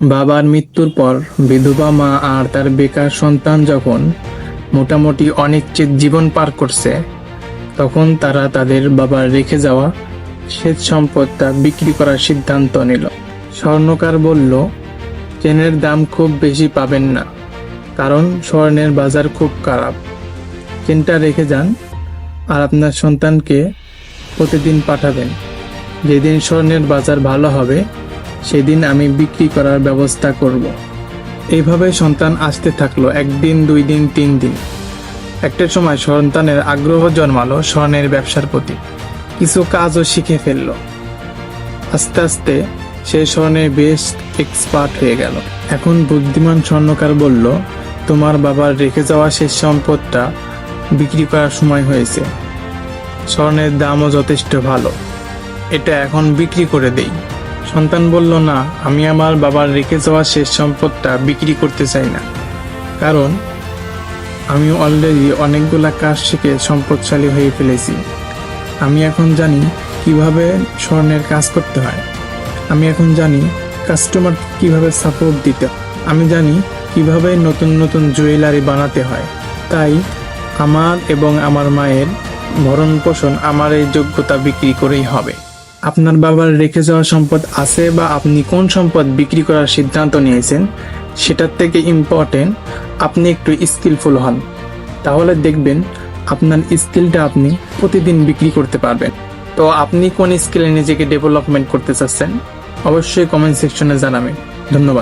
বাবার মৃত্যুর পর বিধবা মা আর তার বেকার সন্তান যখন মোটামুটি অনিশ্চিত জীবন পার করছে, তখন তারা তাদের বাবার রেখে যাওয়া সেচ সম্পদটা বিক্রি করার সিদ্ধান্ত নিল। স্বর্ণকার বলল, চেনের দাম খুব বেশি পাবেন না, কারণ স্বর্ণের বাজার খুব খারাপ। চেনটা রেখে যান আর আপনার সন্তানকে প্রতিদিন পাঠাবেন। যেদিন স্বর্ণের বাজার ভালো হবে সেদিন আমি বিক্রি করার ব্যবস্থা করব। এইভাবে সন্তান আসতে থাকল একদিন, দুই দিন, তিন দিন। একটা সময় সন্তানের আগ্রহ জন্মালো স্বর্ণের ব্যবসার প্রতি। কিছু কাজও শিখে ফেলল। আস্তে আস্তে সে স্বর্ণে বেশ এক্সপার্ট হয়ে গেল। এখন বুদ্ধিমান স্বর্ণকার বলল, তোমার বাবার রেখে যাওয়া শেষ সম্পদটা বিক্রি করার সময় হয়েছে। স্বর্ণের দামও যথেষ্ট ভালো। এটা এখন বিক্রি করে দেই। সন্তান বলল, না, আমি আমার বাবার রেখে যাওয়া শেষ সম্পদটা বিক্রি করতে চাই না। কারণ আমি অলরেডি অনেকগুলা কাজ শিখে সম্পদশালী হয়ে ফেলেছি। আমি এখন জানি কীভাবে স্বর্ণের কাজ করতে হয়। আমি এখন জানি কাস্টমার কীভাবে সাপোর্ট দিতে আমি জানি কীভাবে নতুন নতুন জুয়েলারি বানাতে হয়। তাই আমার এবং আমার মায়ের ভরণ পোষণ আমার এই যোগ্যতা বিক্রি করেই হবে। আপনার বাবার রেখে যাওয়া সম্পদ আছে বা আপনি কোন সম্পদ বিক্রি করার সিদ্ধান্ত নিয়েছেন, সেটার থেকে ইম্পর্টেন্ট আপনি একটু স্কিলফুল হন। তাহলে দেখবেন আপনার স্কিলটা আপনি প্রতিদিন বিক্রি করতে পারবেন। তো আপনি কোন স্কিলে নিজেকে ডেভেলপমেন্ট করতে চাচ্ছেন, অবশ্যই কমেন্ট সেকশনে জানাবেন। ধন্যবাদ।